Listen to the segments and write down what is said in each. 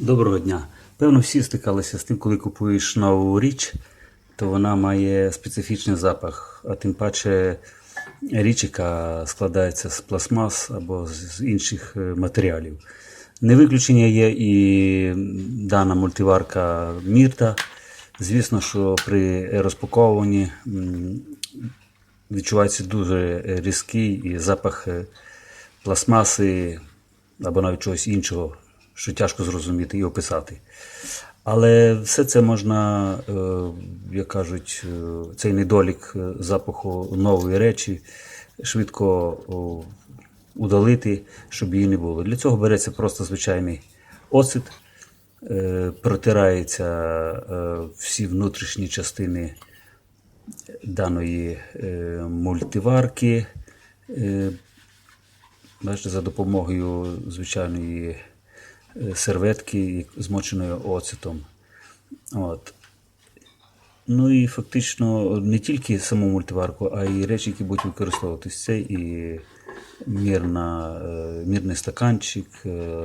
Доброго дня. Певно, всі стикалися з тим, коли купуєш нову річ, то вона має специфічний запах, а тим паче річ, яка складається з пластмас або з інших е, матеріалів. Не виключення є і дана мультиварка Мірта. Звісно, що при розпаковуванні відчувається дуже різкий запах е, пластмаси або навіть чогось іншого, що тяжко зрозуміти і описати. Але все це можна, е, як кажуть, е, цей недолік е, запаху нової речі швидко удалити, щоб її не було. Для цього береться просто звичайний е, протирається всі внутрішні частини даної мультиварки. Бачите, за допомогою звичайної серветки, змоченої оцетом. От. Ну і фактично не тільки саму мультиварку, а й речі, які будуть використовуватись. Це і мірна, е, мірний стаканчик, е,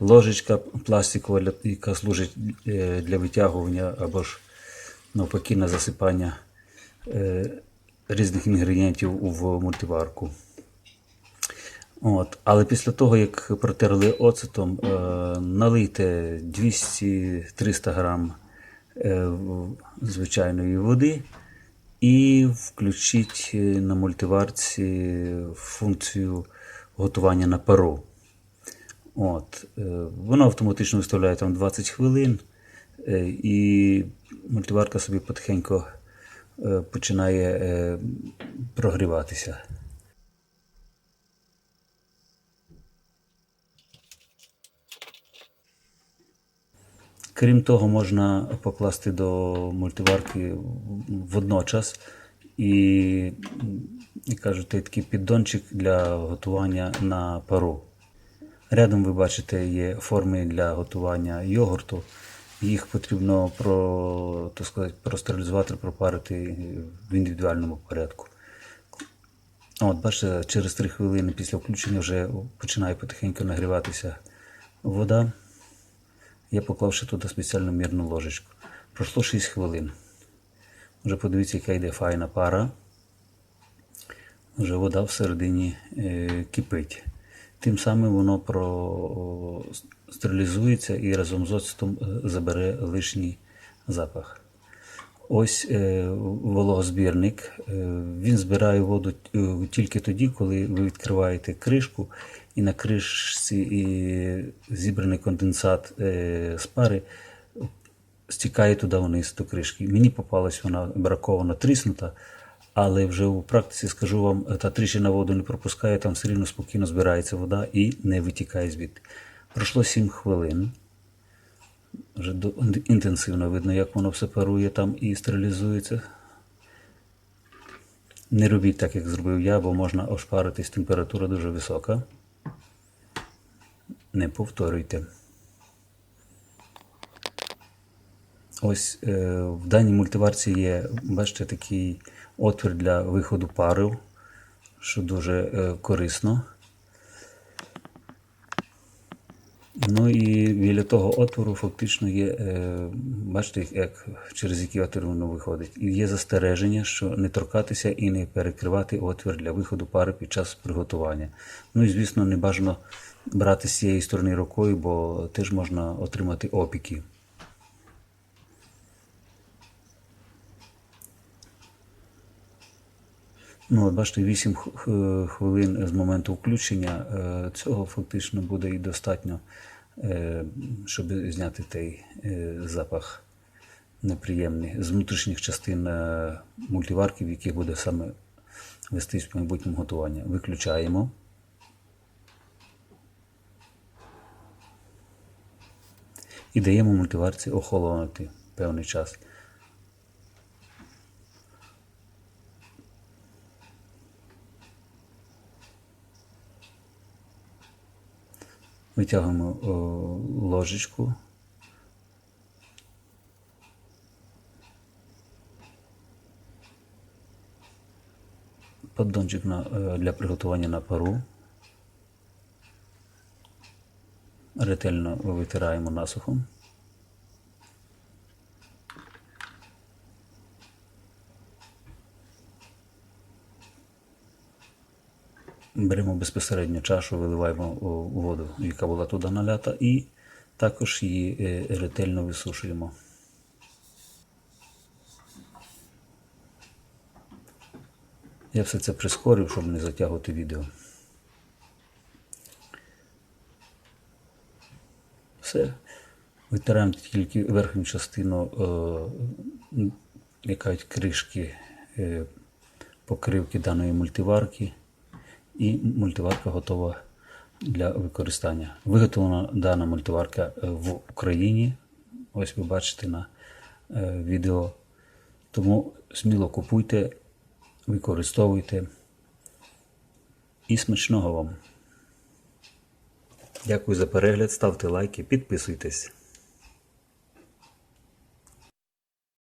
ложечка пластикова, яка служить е, для витягування або ж навпаки на засипання е, різних інгредієнтів в мультиварку. От. Але після того, як протерли оцетом, е, налийте 200-300 грам е, звичайної води і включіть е, на мультиварці функцію готування на пару. От. е, Воно автоматично виставляє там 20 хвилин, е, і мультиварка собі потихеньку е, починає е, прогріватися. Крім того, можна покласти до мультиварки водночас і, і кажуть, такий піддончик для готування на пару. Рядом ви бачите є форми для готування йогурту. Їх потрібно про, так сказати, простерилізувати, пропарити в індивідуальному порядку. От, бачите, через 3 хвилини після включення вже починає потихеньку нагріватися вода. Я поклавши туди спеціальну мірну ложечку. Пройшло 6 хвилин. Вже подивіться, яка йде файна пара. Вже вода всередині е, кипить. Тим самим воно простерилізується і разом з оцтом е, забере лишній запах. Ось е, вологозбірник. Е, він збирає воду е, тільки тоді, коли ви відкриваєте кришку, і на кришці і зібраний конденсат з пари стікає туди вниз до кришки. Мені попалась вона бракована тріснута, але вже у практиці скажу вам, та тріщина воду не пропускає, там все рівно спокійно збирається вода і не витікає звідти. Пройшло 7 хвилин. Вже інтенсивно видно, як воно все парує там і стерилізується. Не робіть так, як зробив я, бо можна ошпаритись, температура дуже висока. Не повторюйте. Ось е, в даній мультиварці є, бачите, такий отвір для виходу пари, що дуже е, корисно. Ну і біля того отвору фактично є, е, бачите, як, через який отвір воно виходить. І є застереження, що не торкатися і не перекривати отвір для виходу пари під час приготування. Ну і звісно, не бажано брати з цієї сторони рукою, бо теж можна отримати опіки. Ну, от бачите, 8 х- х- хвилин з моменту включення е, цього фактично буде і достатньо, е, щоб зняти той е, запах неприємний з внутрішніх частин мультиварків, мультиварки, в яких буде саме вестись в майбутньому готування. Виключаємо. І даємо мультиварці охолонути певний час. Витягуємо ложечку. Поддончик на, е, для приготування на пару. ретельно витираємо насухо. Беремо безпосередньо чашу, виливаємо у воду, яка була туди налята, і також її е, ретельно висушуємо. Я все це прискорив, щоб не затягувати відео. Все. Витираємо тільки верхню частину, е, яка кришки е, покривки даної мультиварки. І мультиварка готова для використання. Виготовлена дана мультиварка в Україні. Ось ви бачите на е, відео. Тому сміло купуйте, використовуйте. І смачного вам! Дякую за перегляд, ставте лайки, підписуйтесь.